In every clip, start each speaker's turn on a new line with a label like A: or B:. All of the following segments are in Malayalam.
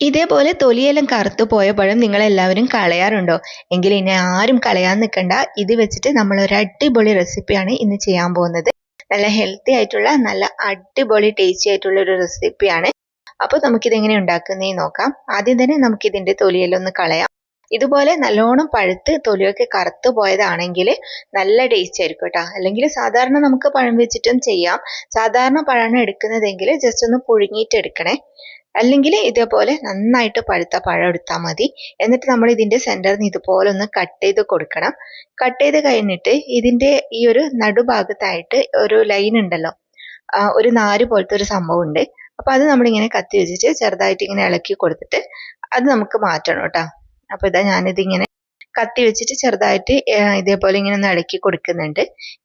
A: ഇതേപോലെ തൊലിയെല്ലാം കറുത്തു പോയ പഴം നിങ്ങളെല്ലാവരും കളയാറുണ്ടോ? എങ്കിൽ ഇനി ആരും കളയാൻ നിൽക്കണ്ട. ഇത് വെച്ചിട്ട് നമ്മൾ ഒരു അടിപൊളി റെസിപ്പിയാണ് ഇന്ന് ചെയ്യാൻ പോകുന്നത്. നല്ല ഹെൽത്തി ആയിട്ടുള്ള നല്ല അടിപൊളി ടേസ്റ്റി ആയിട്ടുള്ള ഒരു റെസിപ്പിയാണ് അപ്പോൾ നമുക്കിത് എങ്ങനെ ഉണ്ടാക്കുന്നതെന്ന് നോക്കാം. ആദ്യം തന്നെ നമുക്ക് ഇതിന്റെ തൊലിയെല്ലാം ഒന്ന് കളയാം. ഇതുപോലെ നല്ലോണം പഴുത്ത് തൊലിയൊക്കെ കറുത്തു പോയതാണെങ്കിൽ നല്ല ടേസ്റ്റ് ആയിരിക്കും കേട്ടോ. അല്ലെങ്കിൽ സാധാരണ നമുക്ക് പഴം വെച്ചിട്ടും ചെയ്യാം. സാധാരണ പഴമാണ് എടുക്കുന്നതെങ്കിൽ ജസ്റ്റ് ഒന്ന് പുഴുങ്ങിയിട്ട് എടുക്കണേ. അല്ലെങ്കിൽ ഇതേപോലെ നന്നായിട്ട് പഴുത്ത പഴം എടുത്താൽ മതി. എന്നിട്ട് നമ്മൾ ഇതിന്റെ സെന്ററിൽ നിന്ന് ഇതുപോലെ ഒന്ന് കട്ട് ചെയ്ത് കൊടുക്കണം. കട്ട് ചെയ്ത് കഴിഞ്ഞിട്ട് ഇതിന്റെ ഈ ഒരു നടുഭാഗത്തായിട്ട് ഒരു ലൈൻ ഉണ്ടല്ലോ. ഒരു നാര് പോലത്തെ ഒരു സംഭവം ഉണ്ട്. അപ്പോൾ അത് നമ്മളിങ്ങനെ കത്തി വെച്ചിട്ട് ചെറുതായിട്ട് ഇങ്ങനെ ഇളക്കി കൊടുത്തിട്ട് അത് നമുക്ക് മാറ്റണം കേട്ടോ. അപ്പോൾ ഇതാ ഞാനിതിങ്ങനെ കത്തി വെച്ചിട്ട് ചെറുതായിട്ട് ഇതേപോലെ ഇങ്ങനെ ഒന്ന് ഇളക്കി കൊടുക്കുന്നുണ്ട്.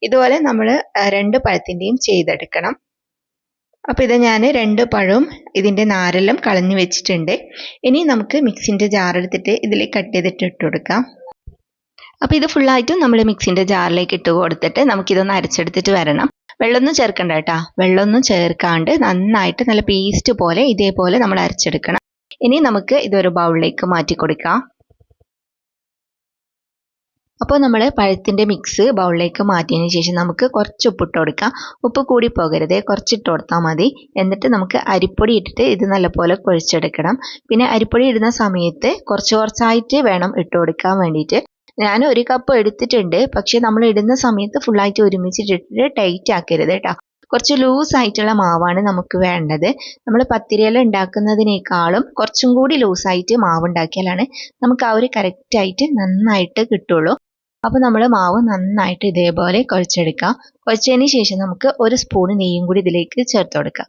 A: ഇതുപോലെ നമ്മൾ രണ്ട് പഴത്തിന്റെയും ചെയ്തെടുക്കണം. അപ്പോൾ ഇത് ഞാൻ രണ്ട് പഴവും ഇതിന്റെ നാരെല്ലാം കളഞ്ഞു വെച്ചിട്ടുണ്ട്. ഇനി നമുക്ക് മിക്സിന്റെ ജാർ എടുത്തിട്ട് ഇതിൽ കട്ട് ചെയ്തിട്ട് ഇട്ട് കൊടുക്കാം. അപ്പോൾ ഇത് ഫുള്ളായിട്ടും നമ്മൾ മിക്സിന്റെ ജാറിലേക്ക് ഇട്ട് കൊടുത്തിട്ട് നമുക്കിതൊന്ന് അരച്ചെടുത്തിട്ട് വരണം. വെള്ളമൊന്നും ചേർക്കണ്ട കേട്ടോ. വെള്ളമൊന്നും ചേർക്കാണ്ട് നന്നായിട്ട് നല്ല പേസ്റ്റ് പോലെ ഇതേപോലെ നമ്മൾ അരച്ചെടുക്കണം. ഇനി നമുക്ക് ഇതൊരു ബൗളിലേക്ക് മാറ്റി കൊടുക്കാം. അപ്പോൾ നമ്മൾ പഴത്തിന്റെ മിക്സ് ബൗളിലേക്ക് മാറ്റിയതിന് ശേഷം നമുക്ക് കുറച്ച് ഉപ്പിട്ട് കൊടുക്കാം. ഉപ്പ് കൂടി പോകരുത് കുറച്ചിട്ട് കൊടുത്താൽ മതി. എന്നിട്ട് നമുക്ക് അരിപ്പൊടി ഇട്ടിട്ട് ഇത് നല്ലപോലെ കുഴച്ചെടുക്കണം. പിന്നെ അരിപ്പൊടി ഇടുന്ന സമയത്ത് കുറച്ച് കുറച്ചായിട്ട് വേണം ഇട്ട് കൊടുക്കാൻ വേണ്ടിയിട്ട്. ഞാൻ ഒരു കപ്പ് എടുത്തിട്ടുണ്ട്. പക്ഷേ നമ്മൾ ഇടുന്ന സമയത്ത് ഫുള്ളായിട്ട് ഒരുമിച്ചിട്ടിട്ട് ടൈറ്റ് ആക്കരുത് കേട്ടോ. കുറച്ച് ലൂസ് ആയിട്ടുള്ള മാവാണ് നമുക്ക് വേണ്ടത്. നമ്മൾ പത്തിരിയല ഉണ്ടാക്കുന്നതിനേക്കാളും കുറച്ചും കൂടി ലൂസായിട്ട് മാവ് ഉണ്ടാക്കിയാലാണ് നമുക്ക് ആ ഒരു കറക്റ്റായിട്ട് നന്നായിട്ട് കിട്ടുള്ളൂ. അപ്പോൾ നമ്മൾ മാവ് നന്നായിട്ട് ഇതേപോലെ കുഴച്ചെടുക്കാം. കുഴച്ചതിന് ശേഷം നമുക്ക് ഒരു സ്പൂൺ നെയ്യും കൂടി ഇതിലേക്ക് ചേർത്ത് കൊടുക്കാം.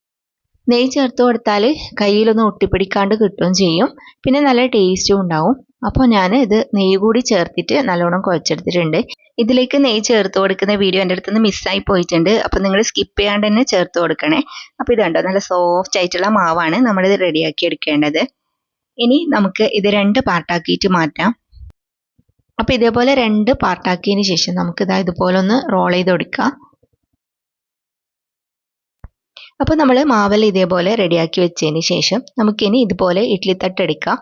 A: നെയ്യ് ചേർത്ത് കൊടുത്താൽ കയ്യിലൊന്നും ഒട്ടിപ്പിടിക്കാണ്ട് കിട്ടുകയും ചെയ്യും. പിന്നെ നല്ല ടേസ്റ്റും ഉണ്ടാവും. അപ്പോൾ ഞാൻ ഇത് നെയ്യ് കൂടി ചേർത്തിട്ട് നല്ലോണം കുഴച്ചെടുത്തിട്ടുണ്ട്. ഇതിലേക്ക് നെയ്യ് ചേർത്ത് കൊടുക്കുന്ന വീഡിയോ എന്റെ അടുത്ത് നിന്ന് മിസ്സായി പോയിട്ടുണ്ട്. അപ്പോൾ നിങ്ങൾ സ്കിപ്പ് ചെയ്യാണ്ട് തന്നെ ചേർത്ത് കൊടുക്കണേ. അപ്പോൾ ഇതുണ്ടോ നല്ല സോഫ്റ്റ് ആയിട്ടുള്ള മാവാണ് നമ്മളിത് റെഡിയാക്കി എടുക്കേണ്ടത്. ഇനി നമുക്ക് ഇത് രണ്ട് പാർട്ടാക്കിയിട്ട് മാറ്റാം. അപ്പോൾ ഇതേപോലെ രണ്ട് പാർട്ടാക്കിയതിന് ശേഷം നമുക്ക് ഇതാ ഇതുപോലെ ഒന്ന് റോൾ ചെയ്ത് കൊടുക്കാം. അപ്പോൾ നമ്മൾ മാവൽ ഇതേപോലെ റെഡിയാക്കി വെച്ചതിന് ശേഷം നമുക്കിനി ഇതുപോലെ ഇഡ്ഡലി തട്ട് എടുക്കാം.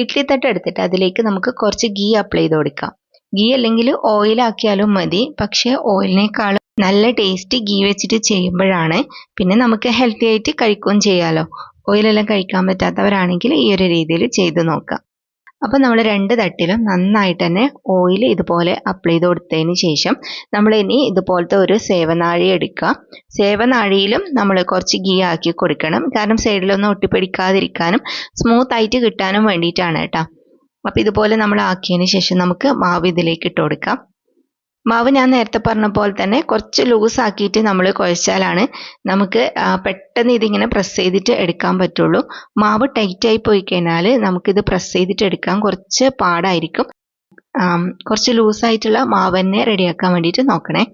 A: ഇഡ്ഡലി തട്ട് എടുത്തിട്ട് അതിലേക്ക് നമുക്ക് കുറച്ച് ഗീ അപ്ലൈ ചെയ്ത് കൊടുക്കാം. ഗീ അല്ലെങ്കിൽ ഓയിലാക്കിയാലും മതി. പക്ഷേ ഓയിലിനേക്കാളും നല്ല ടേസ്റ്റ് ഗീ വെച്ചിട്ട് ചെയ്യുമ്പോഴാണ് പിന്നെ നമുക്ക് ഹെൽത്തി ആയിട്ട് കഴിക്കുകയും ചെയ്യാമല്ലോ ഓയിലെല്ലാം കഴിക്കാൻ പറ്റാത്തവരാണെങ്കിൽ ഈ ഒരു രീതിയിൽ ചെയ്ത് നോക്കാം. അപ്പോൾ നമ്മൾ രണ്ട് തട്ടിലും നന്നായിട്ട് തന്നെ ഓയിൽ ഇതുപോലെ അപ്ലൈ ചെയ്ത് കൊടുത്തതിന് ശേഷം നമ്മൾ ഇനി ഇതുപോലത്തെ ഒരു സേവനാഴി എടുക്കുക. സേവനാഴിയിലും നമ്മൾ കുറച്ച് ഗീ ആക്കി കൊടുക്കണം. കാരണം സൈഡിലൊന്നും ഒട്ടിപ്പിടിക്കാതിരിക്കാനും സ്മൂത്ത് ആയിട്ട് കിട്ടാനും വേണ്ടിയിട്ടാണ് കേട്ടോ. അപ്പോൾ ഇതുപോലെ നമ്മൾ ആക്കിയതിന് ശേഷം നമുക്ക് മാവ് ഇതിലേക്ക് ഇട്ട് കൊടുക്കാം. മാവ് ഞാൻ നേരത്തെ പറഞ്ഞ പോലെ തന്നെ കുറച്ച് ലൂസ് ആക്കിയിട്ട് നമ്മൾ കുഴച്ചാലാണ് നമുക്ക് പെട്ടെന്ന് ഇതിങ്ങനെ പ്രസ് ചെയ്തിട്ട് എടുക്കാൻ പറ്റുള്ളൂ. മാവ് ടൈറ്റ് ആയി പോയി കഴിഞ്ഞാൽ നമുക്കിത് പ്രസ് ചെയ്തിട്ട് എടുക്കാൻ കുറച്ച് പാടായിരിക്കും. കുറച്ച് ലൂസായിട്ടുള്ള മാവ് തന്നെ റെഡിയാക്കാൻ വേണ്ടിയിട്ട് നോക്കണേ.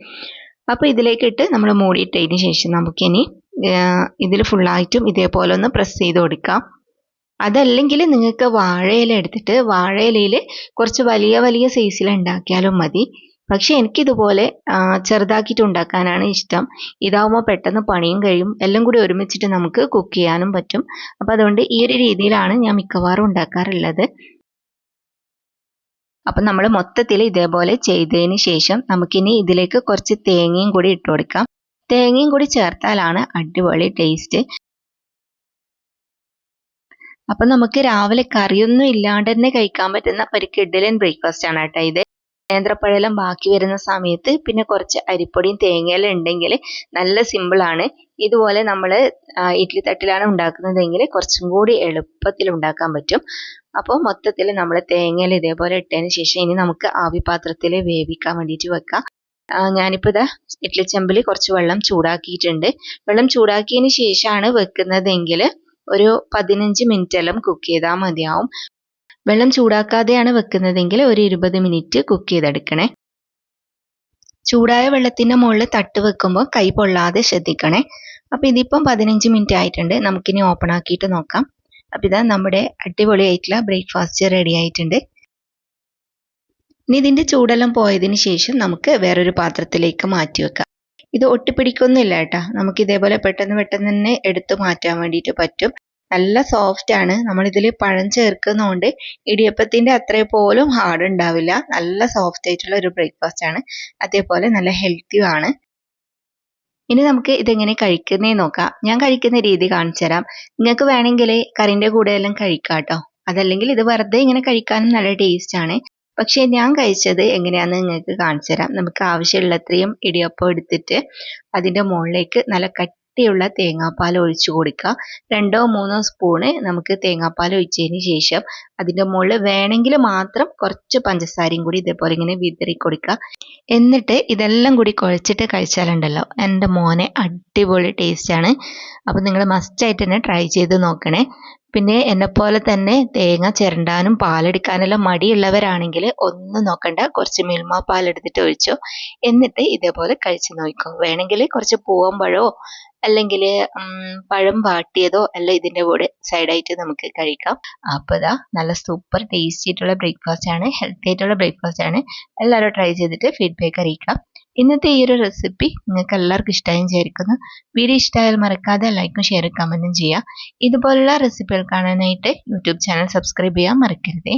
A: അപ്പോൾ ഇതിലേക്കിട്ട് നമ്മൾ മൂടിയിട്ടതിന് ശേഷം നമുക്കിനി ഇതിൽ ഫുള്ളായിട്ടും ഇതേപോലെ ഒന്ന് പ്രസ് ചെയ്ത് കൊടുക്കാം. അതല്ലെങ്കിൽ നിങ്ങൾക്ക് വാഴയില എടുത്തിട്ട് വാഴയിലയിൽ കുറച്ച് വലിയ വലിയ സൈസിൽ ഉണ്ടാക്കിയാലും മതി. പക്ഷെ എനിക്കിതുപോലെ ചെറുതാക്കിയിട്ട് ഉണ്ടാക്കാനാണ് ഇഷ്ടം. ഇതാവുമ്പോൾ പെട്ടെന്ന് പണിയും കഴിയും. എല്ലാം കൂടി ഒരുമിച്ചിട്ട് നമുക്ക് കുക്ക് ചെയ്യാനും പറ്റും. അപ്പോൾ അതുകൊണ്ട് ഈ ഒരു രീതിയിലാണ് ഞാൻ മിക്കവാറും ഉണ്ടാക്കാറുള്ളത്. അപ്പം നമ്മൾ മൊത്തത്തിൽ ഇതേപോലെ ചെയ്തതിന് ശേഷം നമുക്കിനി ഇതിലേക്ക് കുറച്ച് തേങ്ങയും കൂടി ഇട്ട് കൊടുക്കാം. തേങ്ങയും കൂടി ചേർത്താലാണ് അടിപൊളി ടേസ്റ്റ്. അപ്പം നമുക്ക് രാവിലെ കറിയൊന്നും ഇല്ലാണ്ട് തന്നെ കഴിക്കാൻ പറ്റുന്ന ഒരു കിഡിലൻ ബ്രേക്ക്ഫാസ്റ്റ് ആണ് കേട്ടോ ഇത്. നേന്ത്രപ്പഴമെല്ലാം ബാക്കി വരുന്ന സമയത്ത് പിന്നെ കുറച്ച് അരിപ്പൊടിയും തേങ്ങയെല്ലാം ഉണ്ടെങ്കിൽ നല്ല സിമ്പിളാണ് ഇതുപോലെ നമ്മൾ ഇഡ്ലി തട്ടിലാണ് ഉണ്ടാക്കുന്നതെങ്കിൽ കുറച്ചും കൂടി എളുപ്പത്തിൽ ഉണ്ടാക്കാൻ പറ്റും. അപ്പോൾ മൊത്തത്തിൽ നമ്മൾ തേങ്ങയിൽ ഇതേപോലെ ഇട്ടതിന് ശേഷം ഇനി നമുക്ക് ആവി പാത്രത്തിൽ വേവിക്കാൻ വേണ്ടിയിട്ട് വെക്കാം. ഞാനിപ്പോൾ ഇതാ ഇഡ്ലി ചെമ്പിൽ കുറച്ച് വെള്ളം ചൂടാക്കിയിട്ടുണ്ട്. വെള്ളം ചൂടാക്കിയതിന് ശേഷമാണ് വെക്കുന്നതെങ്കിൽ ഒരു പതിനഞ്ച് മിനിറ്റ് എല്ലാം കുക്ക് ചെയ്താൽ മതിയാവും. വെള്ളം ചൂടാക്കാതെയാണ് വെക്കുന്നതെങ്കിൽ ഒരു ഇരുപത് മിനിറ്റ് കുക്ക് ചെയ്തെടുക്കണേ. ചൂടായ വെള്ളത്തിന്റെ മുകളിൽ തട്ട് വെക്കുമ്പോൾ കൈ പൊള്ളാതെ ശ്രദ്ധിക്കണേ. അപ്പോൾ ഇതിപ്പം പതിനഞ്ച് മിനിറ്റ് ആയിട്ടുണ്ട്. നമുക്കിനി ഓപ്പൺ ആക്കിയിട്ട് നോക്കാം. അപ്പോൾ ഇതാ നമ്മുടെ അടിപൊളിയായിട്ടുള്ള ബ്രേക്ക്ഫാസ്റ്റ് റെഡി ആയിട്ടുണ്ട്. ഇനി ഇതിന്റെ ചൂടെല്ലാം പോയതിന് ശേഷം നമുക്ക് വേറൊരു പാത്രത്തിലേക്ക് മാറ്റി വെക്കാം. ഇത് ഒട്ടിപ്പിടിക്കൊന്നുമില്ല കേട്ടോ. നമുക്ക് ഇതേപോലെ പെട്ടെന്ന് പെട്ടെന്ന് തന്നെ എടുത്തു മാറ്റാൻ വേണ്ടിയിട്ട് പറ്റും. നല്ല സോഫ്റ്റ് ആണ്. നമ്മൾ നമ്മളിതിൽ പഴം ചേർക്കുന്നതുകൊണ്ട് ഇടിയപ്പത്തിന്റെ അത്രേ പോലും ഹാർഡ് ഉണ്ടാവില്ല. നല്ല സോഫ്റ്റ് ആയിട്ടുള്ള ഒരു ബ്രേക്ക്ഫാസ്റ്റ് ആണ്. അതേപോലെ നല്ല ഹെൽത്തിയും ആണ്. ഇനി നമുക്ക് ഇതെങ്ങനെ കഴിക്കുന്നേ നോക്കാം. ഞാൻ കഴിക്കുന്ന രീതി കാണിച്ചു തരാം. നിങ്ങൾക്ക് വേണമെങ്കിൽ കറിന്റെ കൂടെ എല്ലാം കഴിക്കാം കേട്ടോ അതല്ലെങ്കിൽ ഇത് വെറുതെ ഇങ്ങനെ കഴിക്കാനും നല്ല ടേസ്റ്റ് ആണ്. പക്ഷേ ഞാൻ കഴിച്ചത് എങ്ങനെയാണെന്ന് നിങ്ങൾക്ക് കാണിച്ചു തരാം. നമുക്ക് ആവശ്യമുള്ളത്രയും ഇടിയപ്പം എടുത്തിട്ട് അതിന്റെ മുകളിലേക്ക് നല്ല കട്ടിയുള്ള തേങ്ങാപ്പാൽ ഒഴിച്ചു കൊടുക്കുക. രണ്ടോ മൂന്നോ സ്പൂണ് നമുക്ക് തേങ്ങാപ്പാൽ ഒഴിച്ചതിന് ശേഷം അതിന്റെ മുകളിൽ വേണമെങ്കിൽ മാത്രം കുറച്ച് പഞ്ചസാരയും കൂടി ഇതേപോലെ ഇങ്ങനെ വിതറി കൊടുക്കുക. എന്നിട്ട് ഇതെല്ലാം കൂടി കുഴച്ചിട്ട് കഴിച്ചാലുണ്ടല്ലോ. എന്റെ മോനെ അടിപൊളി ടേസ്റ്റാണ് അപ്പോൾ നിങ്ങൾ മസ്റ്റായിട്ട് തന്നെ ട്രൈ ചെയ്ത് നോക്കണേ. പിന്നെ എന്നെപ്പോലെ തന്നെ തേങ്ങ ചിരണ്ടാനും പാലെടുക്കാനെല്ലാം മടിയുള്ളവരാണെങ്കിൽ ഒന്ന് നോക്കണ്ട. കുറച്ച് മിൽമ പാലെടുത്തിട്ട് ഒഴിച്ചോ. എന്നിട്ട് ഇതേപോലെ കഴിച്ച് നോക്കും വേണമെങ്കിൽ കുറച്ച് പൂവമ്പഴമോ അല്ലെങ്കിൽ പഴം വാട്ടിയതോ അല്ല ഇതിന്റെ കൂടെ സൈഡായിട്ട് നമുക്ക് കഴിക്കാം. അപ്പോൾ ഇതാ നല്ല സൂപ്പർ ടേസ്റ്റി ആയിട്ടുള്ള ബ്രേക്ക്ഫാസ്റ്റ് ആണ് ഹെൽത്തി ആയിട്ടുള്ള ബ്രേക്ക്ഫാസ്റ്റ് ആണ്. എല്ലാവരും ട്രൈ ചെയ്തിട്ട് ഫീഡ്ബാക്ക് അറിയിക്കാം. ഇന്നത്തെ ഈ ഒരു റെസിപ്പി നിങ്ങൾക്ക് എല്ലാവർക്കും ഇഷ്ടമായും വിചാരിക്കുന്നു. വീഡിയോ ഇഷ്ടമായാൽ മറക്കാതെ ലൈക്കും ഷെയറും കമന്റും ചെയ്യുക. ഇതുപോലുള്ള റെസിപ്പികൾ കാണാനായിട്ട് യൂട്യൂബ് ചാനൽ സബ്സ്ക്രൈബ് ചെയ്യാൻ മറക്കരുതേ.